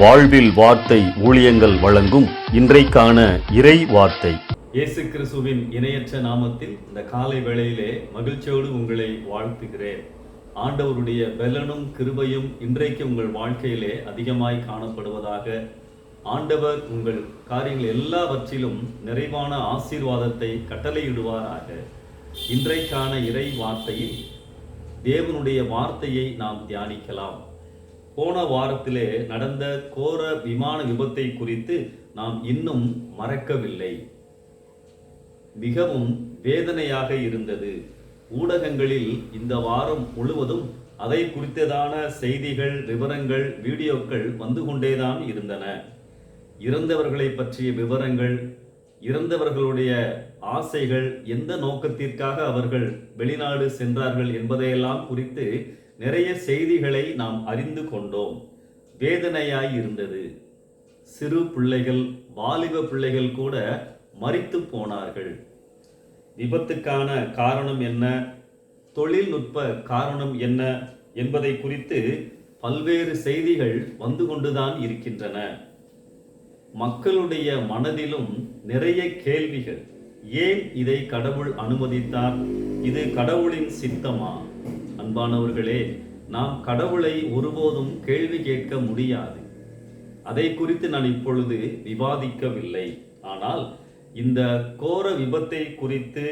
வாழ்வில் வார்த்தை ஊழியங்கள் வழங்கும் இன்றைக்கான இறை வார்த்தை. இயேசு கிறிஸ்துவின் இணையற்ற நாமத்தில் இந்த காலை வேளையிலே மகிழ்ச்சியோடு உங்களை வாழ்த்துகிறேன். ஆண்டவருடைய பலனும் கிருபையும் இன்றைக்கு உங்கள் வாழ்க்கையிலே அதிகமாய் காணப்படுவதாக ஆண்டவர் உங்கள் காரியங்கள் எல்லாவற்றிலும் நிறைவான ஆசீர்வாதத்தை கட்டளையிடுவாராக. இன்றைக்கான இறை வார்த்தையில் தேவனுடைய வார்த்தையை நாம் தியானிக்கலாம். போன வாரத்திலே நடந்த கோர விமான விபத்தை குறித்து நாம் இன்னும் மறக்கவில்லை. மிகவும் வேதனையாக இருந்தது. ஊடகங்களில் இந்த வாரம் முழுவதும் அதை குறித்ததான செய்திகள் விவரங்கள் வீடியோக்கள் வந்து கொண்டேதான் இருந்தன. இறந்தவர்களை பற்றிய விவரங்கள் இறந்தவர்களுடைய ஆசைகள் எந்த நோக்கத்திற்காக அவர்கள் வெளிநாடு சென்றார்கள் என்பதையெல்லாம் குறித்து நிறைய செய்திகளை நாம் அறிந்து கொண்டோம். வேதனையாய் இருந்தது. சிறு பிள்ளைகள் வாலிப பிள்ளைகள் கூட மறித்து போனார்கள். விபத்துக்கான காரணம் என்ன? தொழில்நுட்ப காரணம் என்ன என்பதை குறித்து பல்வேறு செய்திகள் வந்து கொண்டுதான் இருக்கின்றன. மக்களுடைய மனதிலும் நிறைய கேள்விகள் ஏன் இதை கடவுள் அனுமதித்தார்? இது கடவுளின் சித்தமா? அன்பானவர்களே நாம் கடவுளை ஒருபோதும் கேள்வி கேட்க முடியாது. அதை குறித்து நான் இப்பொழுது விவாதிக்கவில்லை. ஆனால் இந்த கோர விபத்தை குறித்து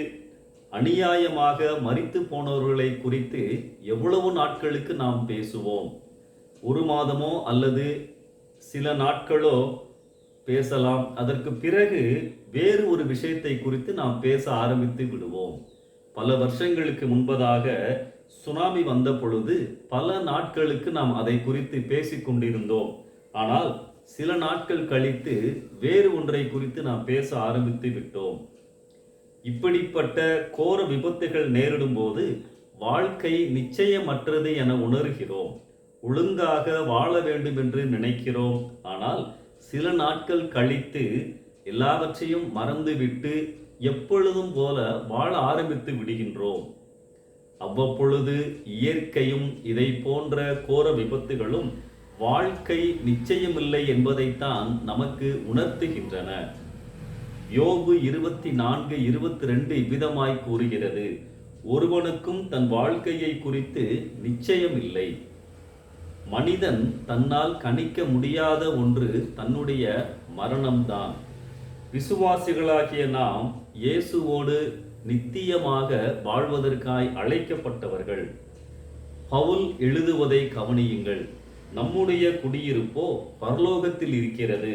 அநியாயமாக மறித்து போனவர்களை குறித்து எவ்வளவு நாட்களுக்கு நாம் பேசுவோம்? ஒரு மாதமோ அல்லது சில நாட்களோ பேசலாம். அதற்கு பிறகு வேறு ஒரு விஷயத்தை குறித்து நாம் பேச ஆரம்பித்து விடுவோம். பல வருஷங்களுக்கு முன்பதாக சுனாமி வந்த பொழுது பல நாட்களுக்கு நாம் அதை குறித்து பேசிக் கொண்டிருந்தோம். ஆனால் சில நாட்கள் கழித்து வேறு ஒன்றை குறித்து நாம் பேச ஆரம்பித்து விட்டோம். இப்படிப்பட்ட கோர விபத்துகள் நேரிடும் போது வாழ்க்கை நிச்சயமற்றது என உணர்கிறோம். ஒழுங்காக வாழ வேண்டும் என்று நினைக்கிறோம். ஆனால் சில நாட்கள் கழித்து எல்லாவற்றையும் மறந்துவிட்டு எப்பொழுதும் போல வாழ ஆரம்பித்து விடுகின்றோம். அவ்வப்பொழுது இயற்கையும் இதை போன்ற கோர விபத்துகளும் வாழ்க்கை நிச்சயமில்லை என்பதைத்தான் நமக்கு உணர்த்துகின்றன. யோபு இருபத்தி நான்கு இருபத்தி ரெண்டு இவ்விதமாய் கூறுகிறது. ஒருவனுக்கும் தன் வாழ்க்கையை குறித்து நிச்சயமில்லை. மனிதன் தன்னால் கணிக்க முடியாத ஒன்று தன்னுடைய மரணம்தான். விசுவாசிகளாகிய நாம் இயேசுவோடு நித்தியமாக வாழ்வதற்காய் அழைக்கப்பட்டவர்கள். பவுல் எழுதுவதை கவனியுங்கள். நம்முடைய குடியிருப்போ பரலோகத்தில் இருக்கிறது.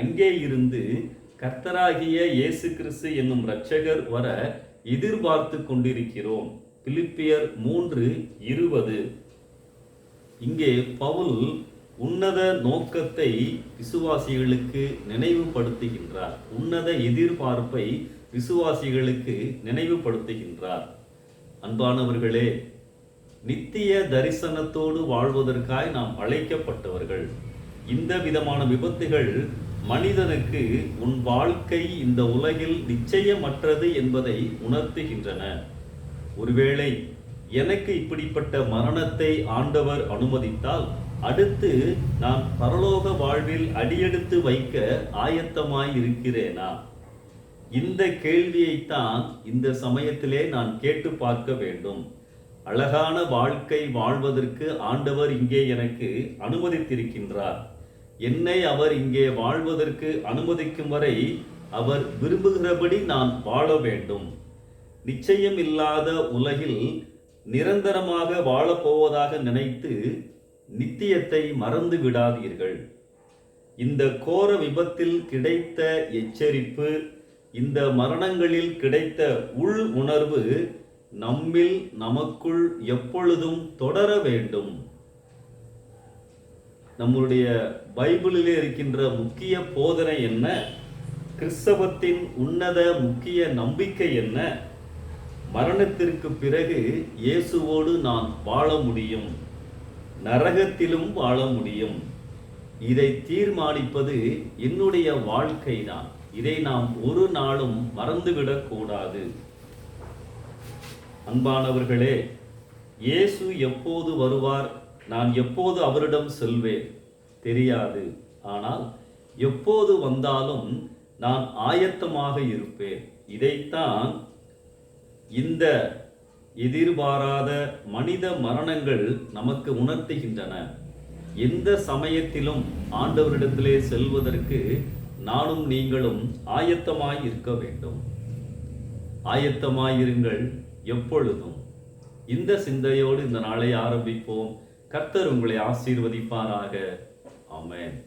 அங்கே இருந்து கர்த்தராகிய இயேசு கிறிஸ்து என்னும் இரட்சகர் வர எதிர்பார்த்து கொண்டிருக்கிறோம். பிலிப்பியர் மூன்று இருபது. இங்கே பவுல் உன்னத நோக்கத்தை விசுவாசிகளுக்கு நினைவுபடுத்துகின்றார். உன்னத எதிர்பார்ப்பை விசுவாசிகளுக்கு நினைவுபடுத்துகின்றார். அன்பானவர்களே நித்திய தரிசனத்தோடு வாழ்வதற்காய் நாம் அழைக்கப்பட்டவர்கள். இந்த விதமான விபத்துகள் மனிதனுக்கு உன் வாழ்க்கை இந்த உலகில் நிச்சயமற்றது என்பதை உணர்த்துகின்றன. ஒருவேளை எனக்கு இப்படிப்பட்ட மரணத்தை ஆண்டவர் அனுமதித்தால் அடுத்து நான் பரலோக வாழ்வில் அடியெடுத்து வைக்க ஆயத்தமாய் இருக்கிறேனா இந்த கேள்வியைத்தான் இந்த சமயத்திலே நான் கேட்டு பார்க்க வேண்டும். அழகான வாழ்க்கை வாழ்வதற்கு ஆண்டவர் இங்கே எனக்கு அனுமதித்திருக்கின்றார். என்னை அவர் இங்கே வாழ்வதற்கு அனுமதிக்கும் வரை அவர் விரும்புகிறபடி நான் வாழ வேண்டும். நிச்சயம் இல்லாத உலகில் நிரந்தரமாக வாழப்போவதாக நினைத்து நித்தியத்தை மறந்து விடாதீர்கள். இந்த கோர விபத்தில் கிடைத்த எச்சரிப்பு இந்த மரணங்களில் கிடைத்த உள் உணர்வு நம்மில் நமக்குள் எப்பொழுதும் தொடர வேண்டும். நம்முடைய பைபிளிலே இருக்கின்ற முக்கிய போதனை என்ன? கிறிஸ்தவத்தின் உன்னத முக்கிய நம்பிக்கை என்ன? மரணத்திற்கு பிறகு இயேசுவோடு நான் வாழ முடியும். நரகத்திலும் வாழ முடியும். இதை தீர்மானிப்பது என்னுடைய வாழ்க்கை தான் இதை நாம் ஒரு நாளும் மறந்துவிடக் கூடாது. அன்பானவர்களே இயேசு எப்போது வருவார்? நான் எப்போது அவரிடம் செல்வேன்? தெரியாது. ஆனால் எப்போது வந்தாலும் நான் ஆயத்தமாக இருப்பேன். இதைத்தான் இந்த எதிர்பாராத மனித மரணங்கள் நமக்கு உணர்த்துகின்றன. எந்த சமயத்திலும் ஆண்டவரிடத்திலே செல்வதற்கு நானும் நீங்களும் ஆயத்தமாய் இருக்க வேண்டும். ஆயத்தமாயிருங்கள் எப்பொழுதும். இந்த சிந்தையோடு இந்த நாளை ஆரம்பிப்போம். கர்த்தர் உங்களை ஆசீர்வதிப்பாராக. ஆமென்.